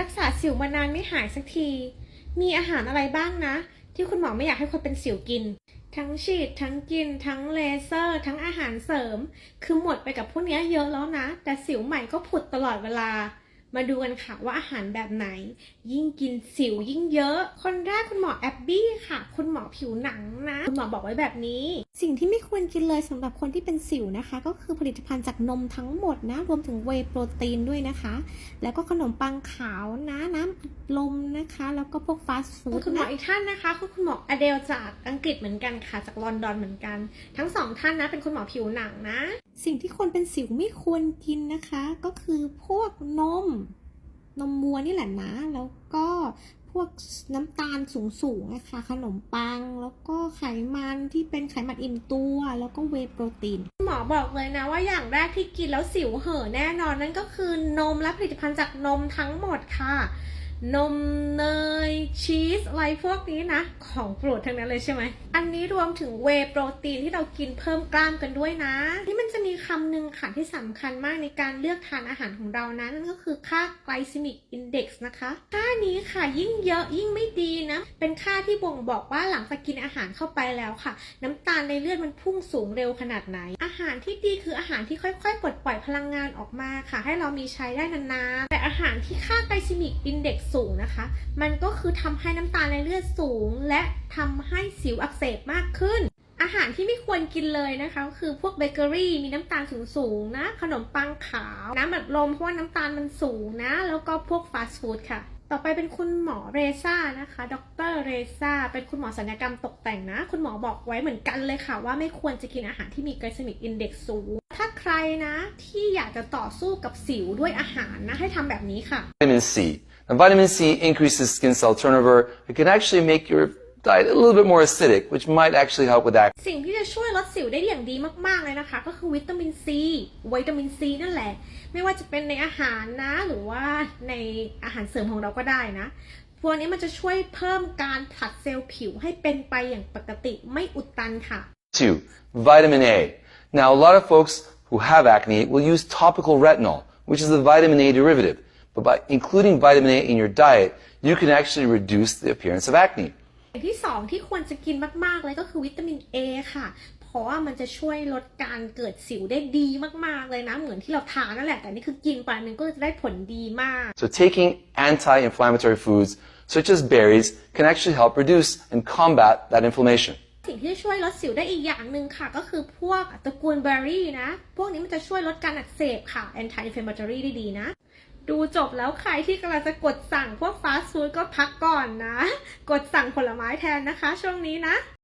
รักษาสิวมานานไม่หายสักที มีอาหารอะไรบ้างนะ ที่คุณหมอไม่อยากให้คนเป็นสิวกิน ทั้งฉีด ทั้งกิน ทั้งเลเซอร์ ทั้งอาหารเสริม คือหมดไปกับพวกเนี้ยเยอะแล้วนะ แต่สิวใหม่ก็ผุดตลอดเวลา มาดูกันค่ะว่าอาหารแบบไหน ยิ่งกินสิวยิ่งเยอะ คนแรกคุณหมอแอบบี้ค่ะ คุณหมอผิวหนังนะ คุณหมอบอกไว้แบบนี้ สิ่งที่ไม่ควรกินเลยสำหรับคนที่เป็นสิวนะคะ ก็คือผลิตภัณฑ์จากนมทั้งหมดนะ รวมถึงเวย์โปรตีนด้วยนะคะ แล้วก็ขนมปังขาวนะน้ำอัดลมนะคะ แล้วก็พวกฟาสต์ฟู้ดคุณหมออีกท่านนะคะคือคุณหมออเดลจากอังกฤษเหมือนกันค่ะจากลอนดอนเหมือนกัน ทั้งสองท่านนะเป็นคุณหมอผิวหนังนะ สิ่งที่คนเป็นสิวไม่ควรกินนะคะ ก็คือพวกนม นมวัวนี่แหละนะ แล้วก็พวกน้ำตาลสูงๆนะคะ ขนมปัง แล้วก็ไขมันที่เป็นไขมันอิ่มตัว แล้วก็เวโปรตีน หมอบอกเลยนะว่าอย่างแรกที่กินแล้วสิวเห่อแน่นอนนั่นก็คือนมและผลิตภัณฑ์จากนมทั้งหมดค่ะ นมเนยชีสอะไรพวกนี้นะ ของโปรดทั้งนั้นเลยใช่ไหม อันนี้รวมถึงเวโปรตีนที่เรากินเพิ่มกล้ามกันด้วยนะ ที่มันจะมีคำหนึ่งค่ะที่สำคัญมากในการเลือกทานอาหารของเรานะนั่นก็คือค่า glycemic index นะคะค่านี้ค่ะยิ่งเยอะยิ่งไม่ดีนะ เป็นค่าที่บ่งบอกว่าหลังจากกินอาหารเข้าไปแล้วค่ะ น้ำตาลในเลือดมันพุ่งสูงเร็วขนาดไหน อาหารที่ดีคืออาหารที่ค่อยๆปลดปล่อยพลังงานออกมาค่ะ ให้เรามีใช้ได้นานๆแต่อาหารที่ค่า glycemic index สูงนะคะ มันก็คือทำให้น้ำตาลในเลือดสูง และทำให้สิวอักเสบมากขึ้น อาหารที่ไม่ควรกินเลยนะคะก็คือพวกเบเกอรี่มีน้ำตาลสูงๆนะ ขนมปังขาว น้ำอัดลมเพราะว่าน้ำตาลมันสูงนะ แล้วก็พวกฟาสต์ฟู้ดค่ะต่อไปเป็นคุณหมอเรซ่านะคะ ดรเรซ่า เป็นคุณหมอศัลยกรรมตกแต่งนะ คุณหมอบอกไว้เหมือนกันเลยค่ะ ว่าไม่ควรจะกินอาหารที่มี glycemic index สูง ถ้าใครนะ ที่อยากจะต่อสู้กับสิวด้วยอาหารนะ ให้ทำแบบนี้ค่ะ Vitamin C. Now, vitamin C increases skin cell turnover. It can actually make your diet a little bit more acidic, which might actually help with acne. สิ่งที่จะช่วยลดสิวได้อย่างดีมาก ๆ เลยนะคะ ก็คือวิตามินซีวิตามินซีนั่นแหละ ไม่ว่าจะเป็นในอาหารนะ หรือว่าในอาหารเสริมของเราก็ได้นะ พวกนี้มันจะช่วยเพิ่มการผลัดเซลล์ผิวให้เป็นไปอย่างปกติไม่อุดตันค่ะ Two, vitamin A. Now, a lot of folks who have acne will use topical retinol, which is the vitamin A derivative. But by including vitamin A in your diet, you can actually reduce the appearance of acne. อย่างที่สองที่ควรจะกินมาก ๆ เลยก็คือวิตามิน A ค่ะ เพราะว่ามันจะช่วยลดการเกิดสิวได้ดีมาก ๆ เลยนะ เหมือนที่เราทานนั่นแหละ แต่นี่คือกินไปมันก็จะได้ผลดีมาก So taking anti-inflammatory foods, such as berries, can actually help reduce and combat that inflammation. สิ่งที่จะช่วยลดสิวได้อีกอย่างหนึ่งค่ะ ก็คือพวกตระกูลเบอร์รี่นะ พวกนี้มันจะช่วยลดการอักเสบค่ะ anti inflammatory ได้ดีนะ ดูจบแล้วใครที่กำลังจะกดสั่งพวกฟาสต์ฟู้ดก็พักก่อนนะ กดสั่งผลไม้แทนนะคะช่วงนี้นะ